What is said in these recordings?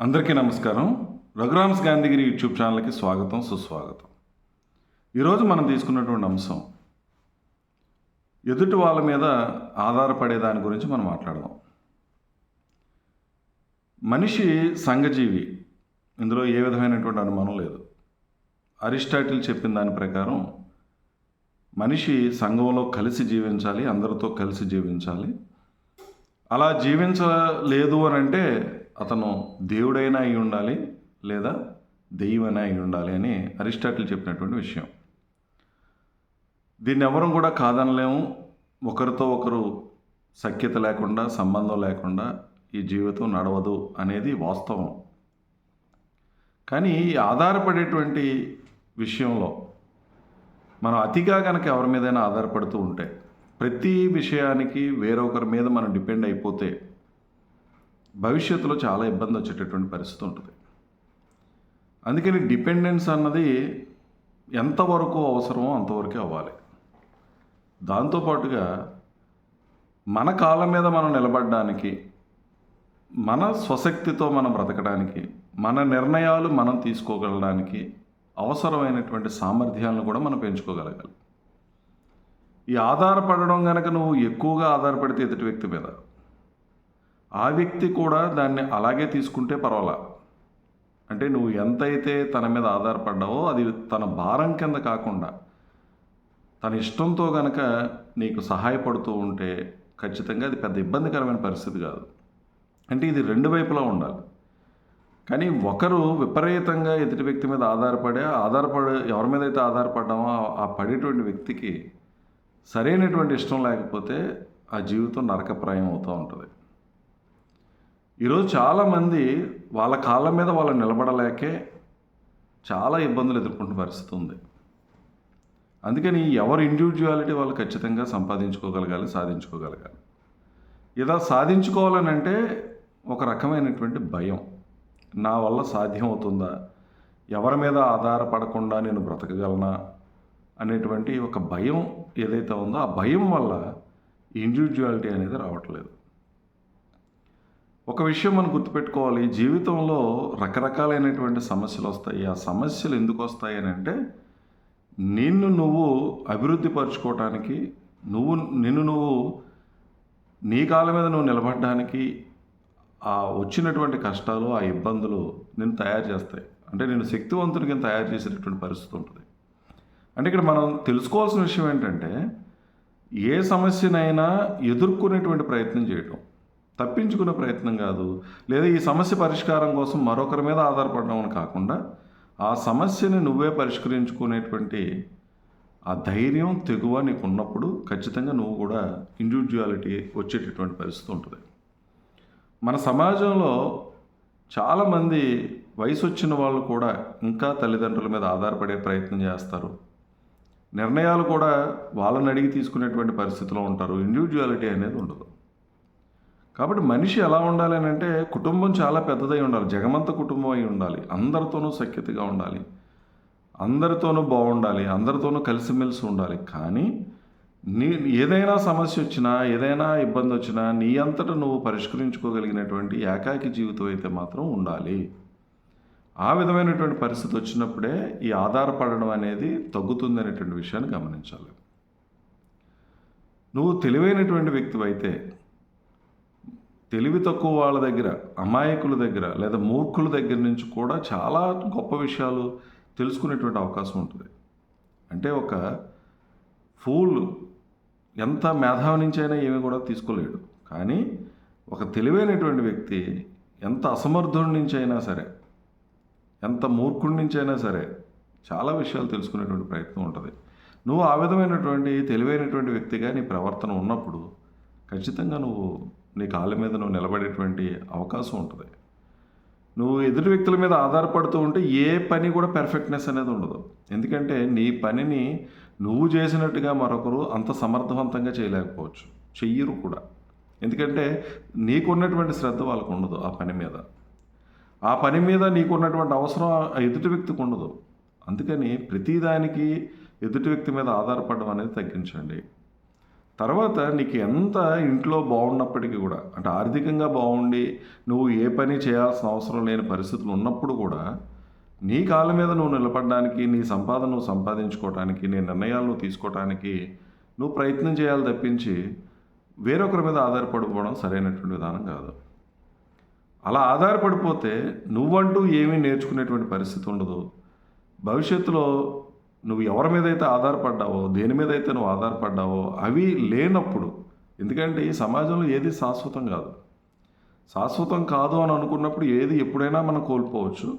అందరికీ నమస్కారం. రఘురామ్స్ గాంధీగిరి యూట్యూబ్ ఛానల్కి స్వాగతం సుస్వాగతం. ఈరోజు మనం తీసుకున్నటువంటి అంశం ఎదుటి వాళ్ళ మీద ఆధారపడే దాని గురించి మనం మాట్లాడదాం. మనిషి సంఘజీవి ఇందులో ఏ విధమైనటువంటి అనుమానం లేదు. అరిస్టాటిల్ చెప్పిన దాని ప్రకారం మనిషి సంఘంలో కలిసి జీవించాలి అందరితో కలిసి జీవించాలి. అలా జీవించలేదు అని అంటే అతను దేవుడైనా అయి ఉండాలి లేదా దెయ్యమైనా అయి ఉండాలి అని అరిస్టాటిల్ చెప్పినటువంటి విషయం. దీన్ని ఎవరం కూడా కాదనలేము. ఒకరితో ఒకరు సఖ్యత లేకుండా సంబంధం లేకుండా ఈ జీవితం నడవదు అనేది వాస్తవం. కానీ ఈ ఆధారపడేటువంటి విషయంలో మనం అతిగా కనుక ఎవరి మీదైనా ఆధారపడుతూ ఉంటే ప్రతి విషయానికి వేరొకరి మీద మనం డిపెండ్ అయిపోతే భవిష్యత్తులో చాలా ఇబ్బంది వచ్చేటటువంటి పరిస్థితి ఉంటుంది. అందుకని డిపెండెన్స్ అన్నది ఎంతవరకు అవసరమో అంతవరకే అవ్వాలి. దాంతోపాటుగా మన కాళ్ళ మీద మనం నిలబడడానికి మన స్వశక్తితో మనం బ్రతకడానికి మన నిర్ణయాలు మనం తీసుకోగలడానికి అవసరమైనటువంటి సామర్థ్యాలను కూడా మనం పెంచుకోగలగాలి. ఈ ఆధారపడడం కనుక నువ్వు ఎక్కువగా ఆధారపడితే ఎదుటి వ్యక్తి మీద ఆ వ్యక్తి కూడా దాన్ని అలాగే తీసుకుంటే పర్వాలా? అంటే నువ్వు ఎంతైతే తన మీద ఆధారపడ్డావో అది తన భారం కింద కాకుండా తన ఇష్టంతో గనక నీకు సహాయపడుతూ ఉంటే ఖచ్చితంగా అది పెద్ద ఇబ్బందికరమైన పరిస్థితి కాదు. అంటే ఇది రెండు వైపులా ఉండాలి. కానీ ఒకరు విపరీతంగా ఎదుటి వ్యక్తి మీద ఆధారపడే ఆధారపడే ఎవరి మీద అయితే ఆధారపడ్డామో ఆ- పడేటువంటి వ్యక్తికి సరైనటువంటి ఇష్టం లేకపోతే ఆ జీవితం నరకప్రాయం అవుతూ ఉంటుంది. ఈరోజు చాలామంది వాళ్ళ కాళ్ళ మీద వాళ్ళు నిలబడలేకే చాలా ఇబ్బందులు ఎదుర్కొంటున్న పరిస్థితి ఉంది. అందుకని ఎవరి ఇండివిజువాలిటీ వాళ్ళు ఖచ్చితంగా సంపాదించుకోగలగాలి సాధించుకోగలగాలి. ఇలా సాధించుకోవాలని అంటే ఒక రకమైనటువంటి భయం. నా వల్ల సాధ్యం అవుతుందా ఎవరి మీద ఆధారపడకుండా నేను బ్రతకగలనా? అనేటువంటి ఒక భయం ఏదైతే ఉందో ఆ భయం వల్ల ఇండివిజువాలిటీ అనేది రావట్లేదు. ఒక విషయం మనం గుర్తుపెట్టుకోవాలి. జీవితంలో రకరకాలైనటువంటి సమస్యలు వస్తాయి. ఆ సమస్యలు ఎందుకు వస్తాయి అని అంటే నిన్ను నువ్వు అభివృద్ధి పరుచుకోవటానికి నువ్వు నిన్ను నువ్వు నీ కాళ్ళ మీద నువ్వు నిలబడడానికి ఆ వచ్చినటువంటి కష్టాలు ఆ ఇబ్బందులు నిన్ను తయారు చేస్తాయి. అంటే నేను శక్తివంతునికి తయారు చేసేటటువంటి పరిస్థితి ఉంటుంది. అంటే ఇక్కడ మనం తెలుసుకోవాల్సిన విషయం ఏంటంటే ఏ సమస్యనైనా ఎదుర్కొనేటువంటి ప్రయత్నం చేయటం. తప్పించుకునే ప్రయత్నం కాదు. లేదా ఈ సమస్య పరిష్కారం కోసం మరొకరి మీద ఆధారపడడం అని కాకుండా ఆ సమస్యని నువ్వే పరిష్కరించుకునేటువంటి ఆ ధైర్యం తెగువ నీకు ఉన్నప్పుడు ఖచ్చితంగా నువ్వు కూడా ఇండివిజువాలిటీ వచ్చేటటువంటి పరిస్థితి ఉంటుంది. మన సమాజంలో చాలామంది వయసు వచ్చిన వాళ్ళు కూడా ఇంకా తల్లిదండ్రుల మీద ఆధారపడే ప్రయత్నం చేస్తారు. నిర్ణయాలు కూడా వాళ్ళని అడిగి తీసుకునేటువంటి పరిస్థితిలో ఉంటారు. ఇండివిజువాలిటీ అనేది ఉండదు. కాబట్టి మనిషి ఎలా ఉండాలి అని అంటే కుటుంబం చాలా పెద్దదై ఉండాలి. జగమంత కుటుంబం అయి ఉండాలి. అందరితోనూ సఖ్యతగా ఉండాలి. అందరితోనూ బాగుండాలి. అందరితోనూ కలిసిమెలిసి ఉండాలి. కానీ నీ ఏదైనా సమస్య వచ్చినా ఏదైనా ఇబ్బంది వచ్చినా నీ అంతటా నువ్వు పరిష్కరించుకోగలిగినటువంటి ఏకాకి జీవితం అయితే మాత్రం ఉండాలి. ఆ విధమైనటువంటి పరిస్థితి వచ్చినప్పుడే ఈ ఆధారపడడం అనేది తగ్గుతుంది అనేటువంటి విషయాన్ని గమనించాలి. నువ్వు తెలివైనటువంటి వ్యక్తివైతే తెలివి తక్కువ వాళ్ళ దగ్గర అమాయకుల దగ్గర లేదా మూర్ఖుల దగ్గర నుంచి కూడా చాలా గొప్ప విషయాలు తెలుసుకునేటువంటి అవకాశం ఉంటుంది. అంటే ఒక ఫూల్ ఎంత మేధావి నుంచి అయినా ఏమీ కూడా తీసుకోలేడు. కానీ ఒక తెలివైనటువంటి వ్యక్తి ఎంత అసమర్థుడి నుంచి అయినా సరే ఎంత మూర్ఖుడి నుంచి అయినా సరే చాలా విషయాలు తెలుసుకునేటువంటి ప్రయత్నం ఉంటుంది. నువ్వు ఆ విధమైనటువంటి తెలివైనటువంటి వ్యక్తిగా నీ ప్రవర్తన ఉన్నప్పుడు ఖచ్చితంగా నువ్వు నీ కాళ్ళ మీద నువ్వు నిలబడేటువంటి అవకాశం ఉంటుంది. నువ్వు ఎదుటి వ్యక్తుల మీద ఆధారపడుతూ ఉంటే ఏ పని కూడా పెర్ఫెక్ట్నెస్ అనేది ఉండదు. ఎందుకంటే నీ పనిని నువ్వు చేసినట్టుగా మరొకరు అంత సమర్థవంతంగా చేయలేకపోవచ్చు. చెయ్యరు కూడా. ఎందుకంటే నీకున్నటువంటి శ్రద్ధ వాళ్ళకు ఉండదు ఆ పని మీద. ఆ పని మీద నీకున్నటువంటి అవసరం ఆ ఎదుటి వ్యక్తికి ఉండదు. అందుకని ప్రతిదానికి ఎదుటి వ్యక్తి మీద ఆధారపడడం అనేది తగ్గించండి. తర్వాత నీకు ఎంత ఇంట్లో బాగున్నప్పటికీ కూడా అంటే ఆర్థికంగా బాగుండి నువ్వు ఏ పని చేయాల్సిన అవసరం లేని పరిస్థితులు ఉన్నప్పుడు కూడా నీ కాళ్ళ మీద నువ్వు నిలబడడానికి నీ సంపాదన నువ్వు సంపాదించుకోవటానికి నీ నిర్ణయాలు నువ్వు తీసుకోవటానికి నువ్వు ప్రయత్నం చేయాలి తప్పించి వేరొకరి మీద ఆధారపడిపోవడం సరైనటువంటి విధానం కాదు. అలా ఆధారపడిపోతే నువ్వంటూ ఏమీ నేర్చుకునేటువంటి పరిస్థితి ఉండదు. భవిష్యత్తులో నువ్వు ఎవరి మీద అయితే ఆధారపడ్డావో దేని మీద అయితే నువ్వు ఆధారపడ్డావో అవి లేనప్పుడు ఎందుకంటే ఈ సమాజంలో ఏది శాశ్వతం కాదు. శాశ్వతం కాదు అని అనుకున్నప్పుడు ఏది ఎప్పుడైనా మనం కోల్పోవచ్చు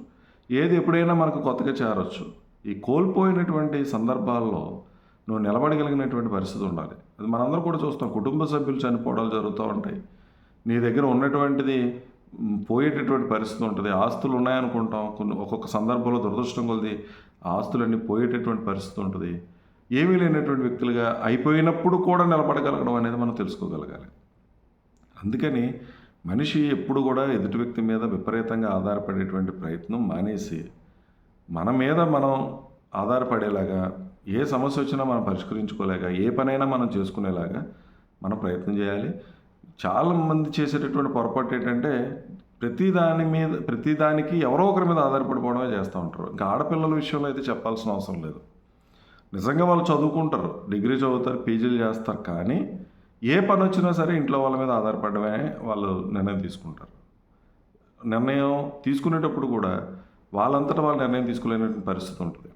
ఏది ఎప్పుడైనా మనకు కొత్తగా చేరవచ్చు ఈ కోల్పోయినటువంటి సందర్భాల్లో నువ్వు నిలబడగలిగినటువంటి పరిస్థితి ఉండాలి. అది మనందరం కూడా చూస్తాం. కుటుంబ సభ్యులు చనిపోవడాలు జరుగుతూ ఉంటాయి. నీ దగ్గర ఉన్నటువంటిది పోయేటటువంటి పరిస్థితి ఉంటుంది. ఆస్తులు ఉన్నాయనుకుంటాం. కొన్ని ఒక్కొక్క సందర్భంలో దురదృష్టం కొలిది ఆస్తులన్నీ పోయేటటువంటి పరిస్థితి ఉంటుంది. ఏమీ లేనటువంటి వ్యక్తులుగా అయిపోయినప్పుడు కూడా నిలబడగలగడం అనేది మనం తెలుసుకోగలగాలి. అందుకని మనిషి ఎప్పుడు కూడా ఎదుటి వ్యక్తి మీద విపరీతంగా ఆధారపడేటువంటి ప్రయత్నం మానేసి మన మీద మనం ఆధారపడేలాగా ఏ సమస్య వచ్చినా మనం పరిష్కరించుకోలేగా ఏ పనైనా మనం చేసుకునేలాగా మనం ప్రయత్నం చేయాలి. చాలా మంది చేసేటటువంటి పొరపాటు ఏంటంటే ప్రతి దాని మీద ప్రతి దానికి ఎవరో ఒకరి మీద ఆధారపడిపోవడమే చేస్తూ ఉంటారు. ఇంకా ఆడపిల్లల విషయంలో అయితే చెప్పాల్సిన అవసరం లేదు. నిజంగా వాళ్ళు చదువుకుంటారు. డిగ్రీ చదువుతారు పీజీలు చేస్తారు. కానీ ఏ పని వచ్చినా సరే ఇంట్లో వాళ్ళ మీద ఆధారపడమే వాళ్ళు నిర్ణయం తీసుకుంటారు. నిర్ణయం తీసుకునేటప్పుడు కూడా వాళ్ళంతటా వాళ్ళు నిర్ణయం తీసుకోలేనటువంటి పరిస్థితి ఉంటుంది.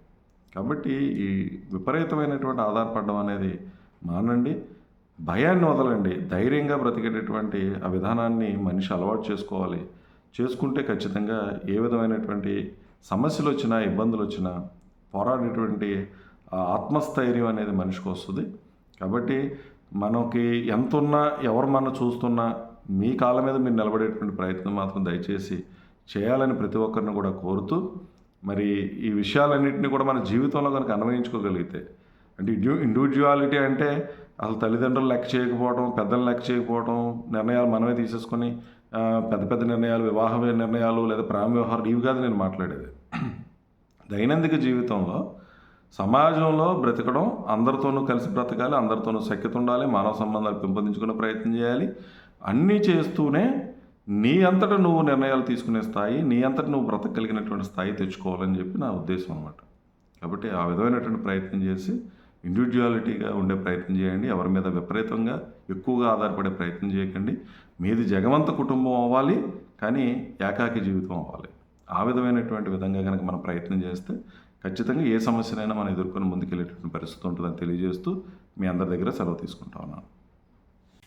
కాబట్టి ఈ విపరీతమైనటువంటి ఆధారపడడం అనేది మానండి. భయాన్ని వదలండి. ధైర్యంగా బ్రతికేటటువంటి ఆ విధానాన్ని మనిషి అలవాటు చేసుకోవాలి. చేసుకుంటే ఖచ్చితంగా ఏ విధమైనటువంటి సమస్యలు వచ్చినా ఇబ్బందులు వచ్చినా పోరాడేటువంటి ఆత్మస్థైర్యం అనేది మనిషికి వస్తుంది. కాబట్టి మనకి ఎంత ఉన్నా ఎవరు మన చూస్తున్నా మీ కాళ్ళ మీద మీరు నిలబడేటువంటి ప్రయత్నం మాత్రం దయచేసి చేయాలని ప్రతి ఒక్కరిని కూడా కోరుతూ మరి ఈ విషయాలన్నింటినీ కూడా మన జీవితంలో కనుక అన్వయించుకోగలిగితే అంటే ఇండివిజువాలిటీ అంటే అసలు తల్లిదండ్రులు లెక్క చేయకపోవడం పెద్దలు లెక్క చేయకపోవడం నిర్ణయాలు మనమే తీసేసుకొని పెద్ద పెద్ద నిర్ణయాలు వివాహ నిర్ణయాలు లేదా ప్రేమ వ్యవహారాలు ఇవి కాదు నేను మాట్లాడేది. దైనందిక జీవితంలో సమాజంలో బ్రతకడం అందరితోనూ కలిసి బ్రతకాలి అందరితోనూ సఖ్యత ఉండాలి మానవ సంబంధాలు పెంపొందించుకునే ప్రయత్నం చేయాలి. అన్నీ చేస్తూనే నీ అంతటా నువ్వు నిర్ణయాలు తీసుకునే స్థాయి నీ అంతట నువ్వు బ్రతకగలిగినటువంటి స్థాయి తెచ్చుకోవాలని చెప్పి నా ఉద్దేశం అనమాట కాబట్టి ఆ విధమైనటువంటి ప్రయత్నం చేసి ఇండివిజువాలిటీగా ఉండే ప్రయత్నం చేయండి ఎవరి మీద విపరీతంగా ఎక్కువగా ఆధారపడే ప్రయత్నం చేయకండి. మీది జగవంత కుటుంబం అవ్వాలి కానీ ఏకాకి జీవితం అవ్వాలి. ఆ విధమైనటువంటి విధంగా కనుక మనం ప్రయత్నం చేస్తే ఖచ్చితంగా ఏ సమస్యనైనా మనం ఎదుర్కొని ముందుకెళ్ళేటువంటి పరిస్థితి ఉంటుందని తెలియజేస్తూ మీ అందరి దగ్గర సెలవు తీసుకుంటా ఉన్నాను.